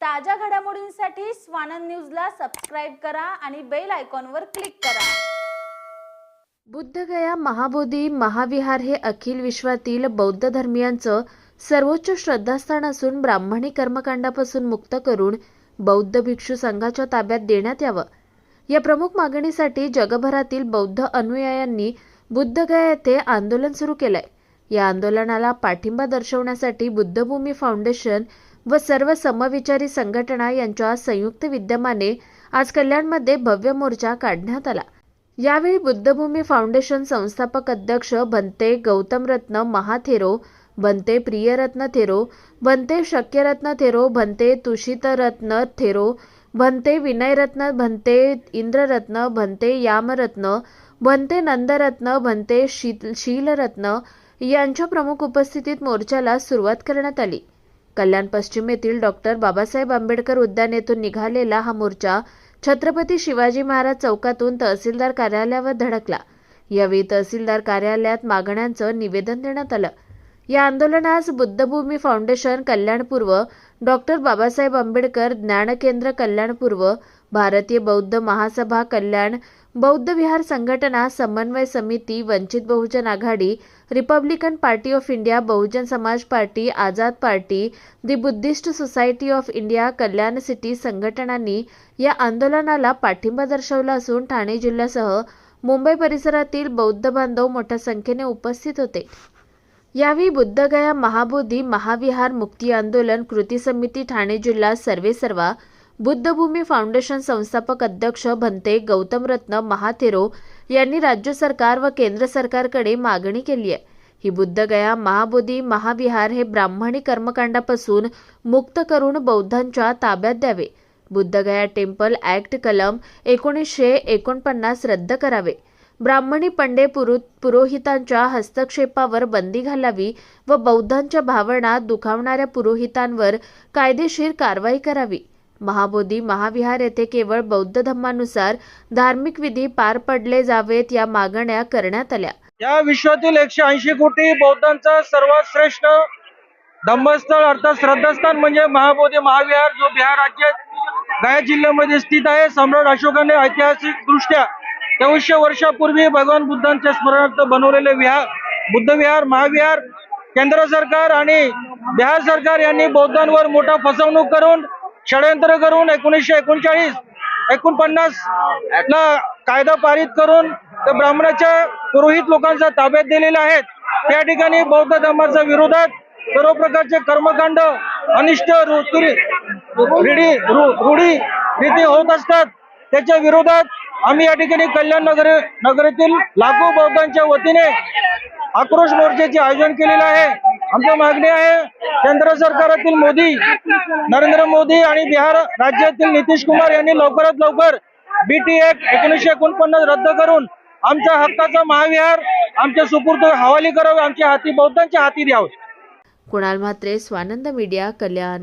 ताज्या घडामोडींसाठी स्वानंद न्यूजला सबस्क्राईब करा आणि बेल आयकॉनवर क्लिक करा. बुद्धगया महाबोधी महाविहार हे अखिल विश्वातील बौद्ध धर्मियांचं सर्वोच्च श्रद्धास्थान असून ब्राह्मणी कर्मकांडापासून मुक्त करून बौद्ध भिक्षू संघाच्या ताब्यात देण्यात यावं. या प्रमुख मागणीसाठी जगभरातील बौद्ध अनुयायांनी बुद्धगया येथे आंदोलन सुरू केलंय. या आंदोलनाला पाठिंबा दर्शवण्यासाठी बुद्धभूमी फाउंडेशन व सर्व समविचारी संघटना यांच्या संयुक्त विद्यमाने आज कल्याणमध्ये भव्य मोर्चा काढण्यात आला. यावेळी बुद्धभूमी फाउंडेशन संस्थापक अध्यक्ष भंते गौतम रत्न महाथेरो भंते प्रियरत्न थेरो भंते शक्यरत्न थेरो भंते तुषितरत्न थेरो भंते विनयरत्न भंते इंद्ररत्न भंते यामरत्न भंते नंदरत्न भंते शील शीलरत्न यांच्या प्रमुख उपस्थितीत मोर्चाला सुरुवात करण्यात आली. कल्याण पश्चिम येथील डॉक्टर बाबासाहेब आंबेडकर उद्यान येथून निघालेला हा मोर्चा छत्रपती शिवाजी महाराज चौकातून तहसीलदार कार्यालयावर धडकला. यावेळी तहसीलदार कार्यालयात मागण्यांचं निवेदन देण्यात आलं. या आंदोलनास बुद्धभूमी फाउंडेशन कल्याणपूर्व डॉक्टर बाबासाहेब आंबेडकर ज्ञानकेंद्र कल्याणपूर्व भारतीय बौद्ध महासभा कल्याण बौद्ध विहार संघटना समन्वय समिती Vanchit Bahujan Aghadi Republican party of India Bahujan Samaj party Azad party the Buddhist society of India Kalyan city संघटनांनी या आंदोलनाला पाठिंबा दर्शवला असून ठाणे जिल्ह्यासह मुंबई परिसरातील बौद्ध बांधव मोठ्या संख्येने उपस्थित होते. यावेळी बुद्धगया महाबोधी महाविहार मुक्ती आंदोलन कृती समिती ठाणे जिल्हा सर्वेसर्वा बुद्धभूमी फाउंडेशन संस्थापक अध्यक्ष भंते गौतमरत्न महाथेरो यांनी राज्य सरकार व केंद्र सरकारकडे मागणी केली आहे. ही बुद्धगया महाबोधी महाविहार हे ब्राह्मणी कर्मकांडापासून मुक्त करून बौद्धांच्या ताब्यात द्यावे. बुद्धगया टेम्पल ऍक्ट कलम एकोणीसशे एकोणपन्नास रद्द करावे. ब्राह्मणी पंडे पुरु पुरोहितांच्या हस्तक्षेपावर बंदी घालावी व बौद्धांच्या भावना दुखावणाऱ्या पुरोहितांवर कायदेशीर कारवाई करावी. महाबोधी महाविहार येथे केवळ बौद्ध धर्मानुसार धार्मिक विधी पार पडले जावेत या मागण्या करण्यात आल्या. या विश्वातील एकशे ऐंशी कोटी बौद्धांचा सर्वात श्रेष्ठ धम्मस्थळ अर्थात श्रद्धास्थान म्हणजे महाबोधी महाविहार जो बिहार राज्यात गया जिल्ह्यामध्ये स्थित आहे. सम्राट अशोकाने ऐतिहासिक दृष्ट्या चौशे वर्षापूर्वी भगवान बुद्धांच्या स्मरणार्थ बनवलेले विहार बुद्ध विहार महाविहार केंद्र सरकार आणि बिहार सरकार यांनी बौद्धांवर मोठा फसवणूक करून षडयंत्र करून एकोणीसशे एकोणचाळीस एकोणपन्नास ला कायदा पारित करून त्या ब्राह्मणाच्या पुरोहित लोकांचा ताब्यात दिलेले आहेत. त्या ठिकाणी बौद्ध धर्माच्या विरोधात सर्व प्रकारचे कर्मकांड अनिष्ट रूढी रूढी रीती होत असतात. त्याच्या विरोधात आम्ही या ठिकाणी कल्याण नगर नगरातील लाखो बौद्धांच्या वतीने आक्रोश मोर्चाचे आयोजन केलेलं आहे. आमची मागणी आहे केंद्र सरकारातील मोदी नरेंद्र मोदी आणि बिहार राज्यातील नितीश कुमार यांनी लवकरात लवकर बीटी एक्ट एकोणीसशे एकोणपन्नास रद्द करून आमच्या हक्काचा महाविहार आमच्या सुपूर्द हवाली करावे आमच्या हाती बौद्धांच्या हाती द्यावे. कुणाल म्हात्रे स्वानंद मीडिया कल्याण.